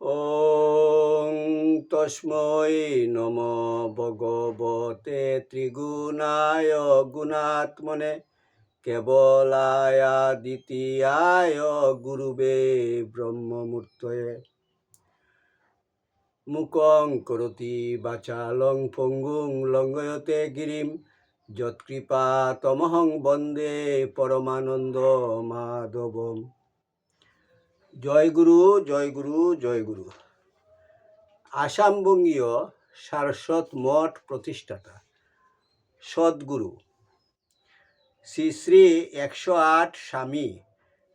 ওং তস্মৈ নম ভগবতে ত্রিগুণায় গুণাত্মনে কেবলায় দ্বিতীয় গুরুবে ব্রহ্মমূর্তয়ে মুকং করতি বাচালং ফঙ্গুং লঙ্গয়তে গিরিম যৎকৃপা তমহং বন্দে পরমানন্দ মাধবম জয় গুরু জয় গুরু জয় গুরু। আসামবঙ্গীয় সারস্বত মঠ প্রতিষ্ঠাতা, সদ্গুরু। শ্রী শ্রী একশো আট স্বামী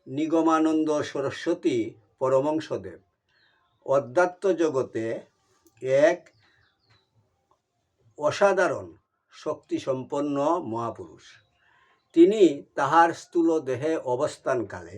নিগমানন্দ সরস্বতী পরমংসদেব। অধ্যাত্ম জগতে এক অসাধারণ শক্তিসম্পন্ন মহাপুরুষ। তিনি তাহার স্থূল দেহে অবস্থানকালে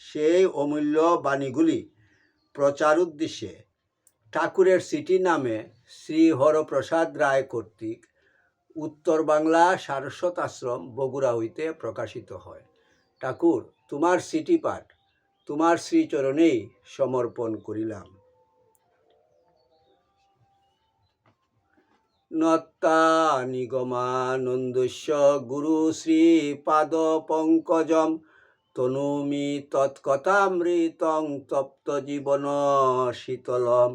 সেই অমূল্য বাণীগুলি প্রচার উদ্দেশ্যে ঠাকুরের সিটি নামে শ্রী হরপ্রসাদ রায় কর্তৃক উত্তর বাংলা সারস্বত আশ্রম বগুড়া হইতে প্রকাশিত হয়। ঠাকুর, তোমার সিটি পাঠ, তোমার শ্রীচরণেই সমর্পণ করিলাম। নত্তা নিগমানন্দস্য গুরু শ্রীপাদ পঙ্কজম তনুমি তৎকথামৃতং তপ্ত জীবন শীতলম।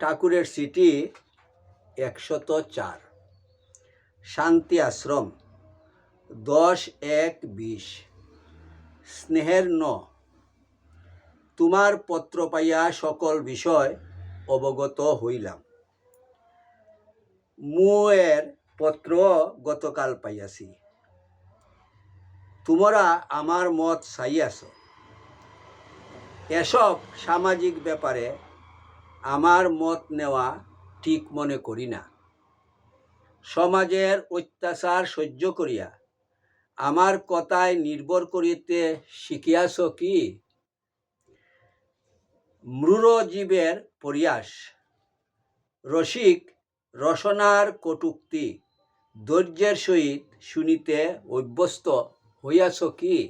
ঠাকুরের সিটি একশত চার। শান্তি আশ্রম দশ এক বিশ। স্নেহের ন। তোমার পত্র পাইয়া সকল বিষয় অবগত হইলাম। মুয়ের পত্র গতকাল পাইয়াছি। তোমরা আমার মত চাইয়াছ। এসব সামাজিক ব্যাপারে আমার মত নেওয়া ঠিক মনে করি না। সমাজের অত্যাচার সহ্য করিয়া আমার কথায় নির্ভর করিতে শিখিয়াছ কি? মৃরজীবের পরিয়াস রসিক রসনার কটুক্তি। ধৈর্যের সহিত শুনিতে অভ্যস্ত হইয়াছ কি?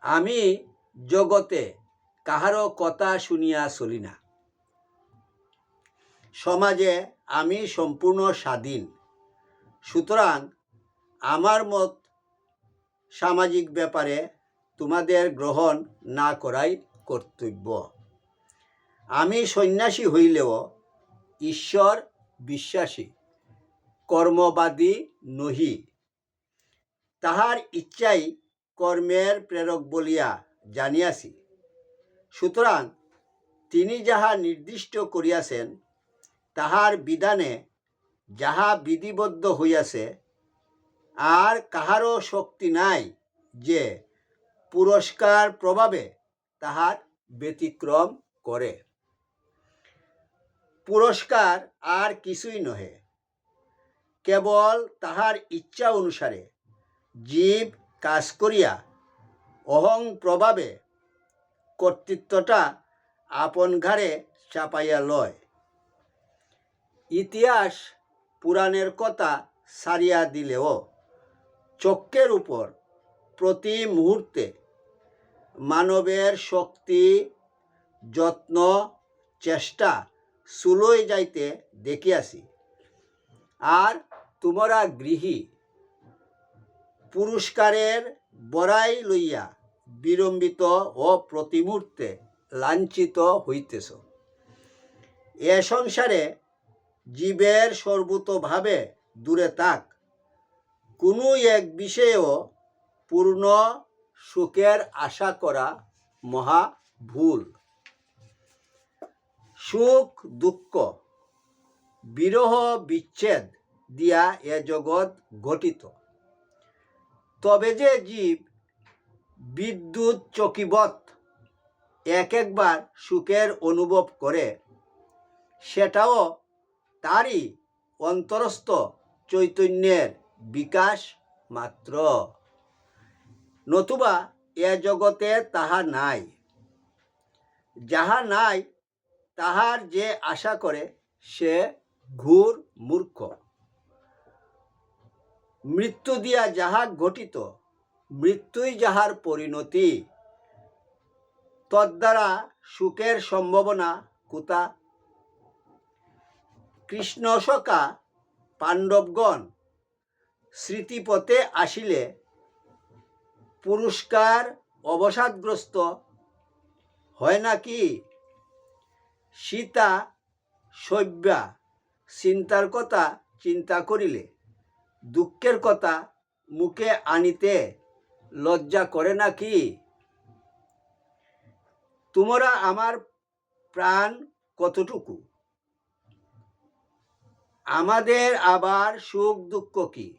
আমি জগতে কাহারও কথা শুনিয়া চলি না। সমাজে আমি সম্পূর্ণ স্বাধীন। সুতরাং আমার মত সামাজিক ব্যাপারে তোমাদের গ্রহণ না করাই কর্তব্য। আমি সন্ন্যাসী হইলেও ঈশ্বর বিশ্বাসী, কর্মবাদী নহি। তাহার ইচ্ছাই কর্মের প্রেরক বলিয়া জানিয়াছি। সুতরাং তিনি যাহা নির্দিষ্ট করিয়াছেন, তাহার বিধানে যাহা বিধিবদ্ধ হইয়াছে, আর কাহারও শক্তি নাই যে পুরস্কার প্রভাবে তাহার ব্যতিক্রম করে। পুরস্কার আর কিছুই নহে। কেবল তাহার ইচ্ছা অনুসারে জীব কাজ করিয়া অহং প্রভাবে কর্তৃত্বটা আপন ঘাড়ে চাপাইয়া লয়। ইতিহাস পুরাণের কথা সারিয়া দিলেও চক্রের উপর প্রতি মুহূর্তে মানবের শক্তি, যত্ন, চেষ্টা সুলই যাইতে দেখিয়াছি আর তোমরা গৃহী, পুরস্কারের বড়াই লইয়া বিলম্বিত ও প্রতিমূর্তে লাঞ্ছিত হইতেছ। এ সংসারে জীবের সর্বতভাবে দূরে থাক। কোনো এক বিষয়েও পূর্ণ সুখের আশা করা মহা ভুল। সুখ, দুঃখ, বিরহ, বিচ্ছেদ দিয়া এ জগৎ গঠিত। তবে যে জীব বিদ্যুৎ চকিবৎ এক একবার সুখের অনুভব করে, সেটাও তারই অন্তরস্থ চৈতন্যের বিকাশ মাত্র। নতুবা এ জগতে তাহা নাই। যাহা নাই তাহার যে আশা করে, সে ঘুর মূর্খ। মৃত্যু দিয়া যাহা ঘটিত, মৃত্যুই যাহার পরিণতি। তদ্বারা সুখের সম্ভাবনা কুতা। কৃষ্ণ সকা পাণ্ডবগণ স্মৃতিপথে আসিলে, পুরস্কার অবসাদগ্রস্ত হয় নাকি সীতা সভ্যা, চিন্তার কথা চিন্তা করিলে, দুঃখের কথা মুখে আনিতে লজ্জা করে নাকি তোমরা আমার প্রাণ কতটুকু? আমাদের আবার সুখ দুঃখ কি?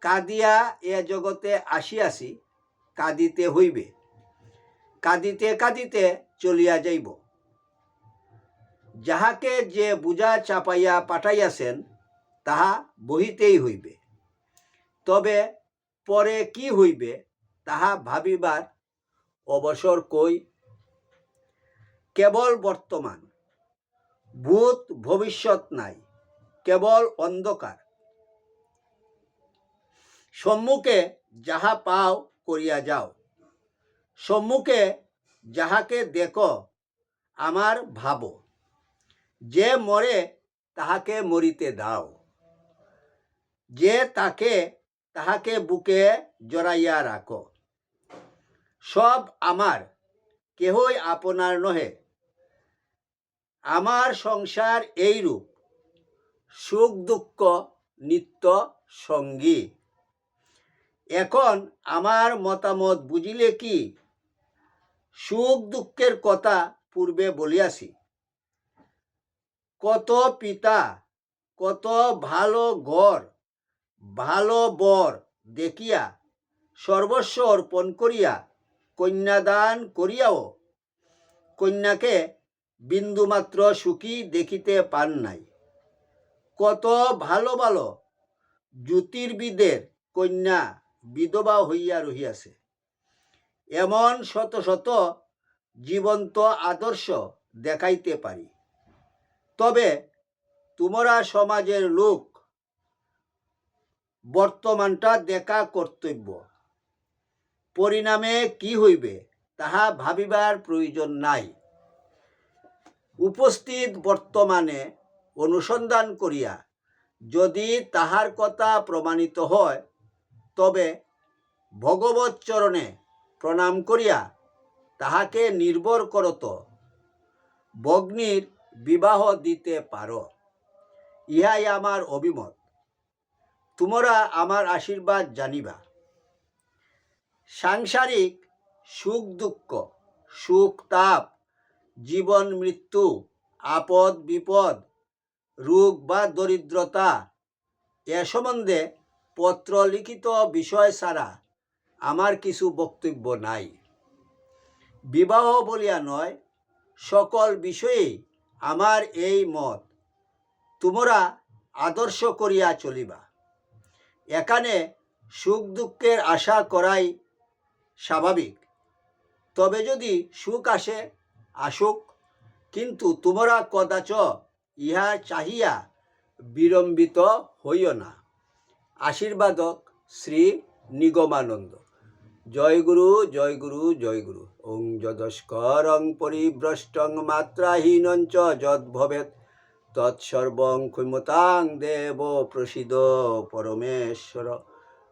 কাঁদিয়া এ জগতে আসিয়াছি, কাঁদিতে হইবে, কাঁদিতে কাঁদিতে চলিয়া যাইব। যাহাকে যে বুঝা চাপাইয়া পাঠাইয়াছেন, তাহা বহিতেই হইবে। তবে পরে কি হইবে, তাহা ভাবিবার অবসর কই? কেবল বর্তমান। ভূত ভবিষ্যৎ নাই, কেবল অন্ধকার। সম্মুখে যাহা পাও করিয়া যাও। সম্মুখে যাহাকে দেখো, আমার ভাবো। যে মরে তাহাকে মরিতে দাও। যে তাকে তাহাকে বুকে জড়াইয়া রাখো। সব আমার, কেহই আপনার নহে। আমার সংসার এইরূপ, সুখ দুঃখ নিত্য সঙ্গী। এখন আমার মতামত বুঝিলে কি? সুখ দুঃখের কথা পূর্বে বলিয়াছি। কত পিতা, কত ভালো ঘর, ভালো বর দেখিয়া সর্বস্ব অর্পণ করিয়া কন্যাদান করিয়াও কন্যাকে বিন্দুমাত্র সুখী দেখিতে পান নাই। কত ভালো ভালো জ্যোতির্বিদের কন্যা বিধবা হইয়া রহিয়াছে। এমন শত শত জীবন্ত আদর্শ দেখাইতে পারি। তবে তোমরা সমাজের লোক বর্তমানটা দেখা কর্তব্য। পরিণামে কি হইবে তাহা ভাবিবার প্রয়োজন নাই। উপস্থিত বর্তমানে অনুসন্ধান করিয়া যদি তাহার কথা প্রমাণিত হয়, তবে ভগবত চরণে প্রণাম করিয়া তাহাকে নির্ভর করত। ভগ্নির বিবাহ দিতে পারো। ইহাই আমার অভিমত। তোমরা আমার আশীর্বাদ জানিবা। সাংসারিক সুখ দুঃখ, সুখ তাপ, জীবন মৃত্যু, আপদ বিপদ, রোগ বা দরিদ্রতা, এ সম্বন্ধে পত্র লিখিত বিষয় ছাড়া আমার কিছু বক্তব্য নাই। বিবাহ বলিয়া নয়, সকল বিষয়েই আমার এই মত। তোমরা আদর্শ করিয়া চলিবা। এখানে সুখ দুঃখের আশা করাই স্বাভাবিক। তবে যদি সুখ আসে, আসুক। কিন্তু তোমরা কদাচ ইহা চাহিয়া বিলম্বিত হইও না। আশীর্বাদক শ্রী নিগমানন্দ। জয় গুরু জয় গুরু জয় গুরু। ওং যদস্করং পরিভ্রষ্টং মাত্রাহীনং চ যদ্ভবেৎ। তৎসর্বং ক্ষমতাং দেব প্রসিদ পরমেশ্বর।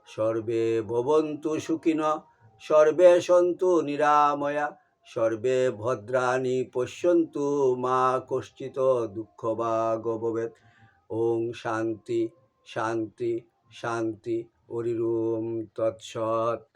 সর্বে ভবন্তু সুখিন, সর্বে সন্তু নিরাময়া। সর্বে ভদ্রাণি পশ্যন্তু মা কশ্চিত দুঃখ বা গভবেৎ ওং শান্তি শান্তি শান্তি, হরিরোম তৎসৎ।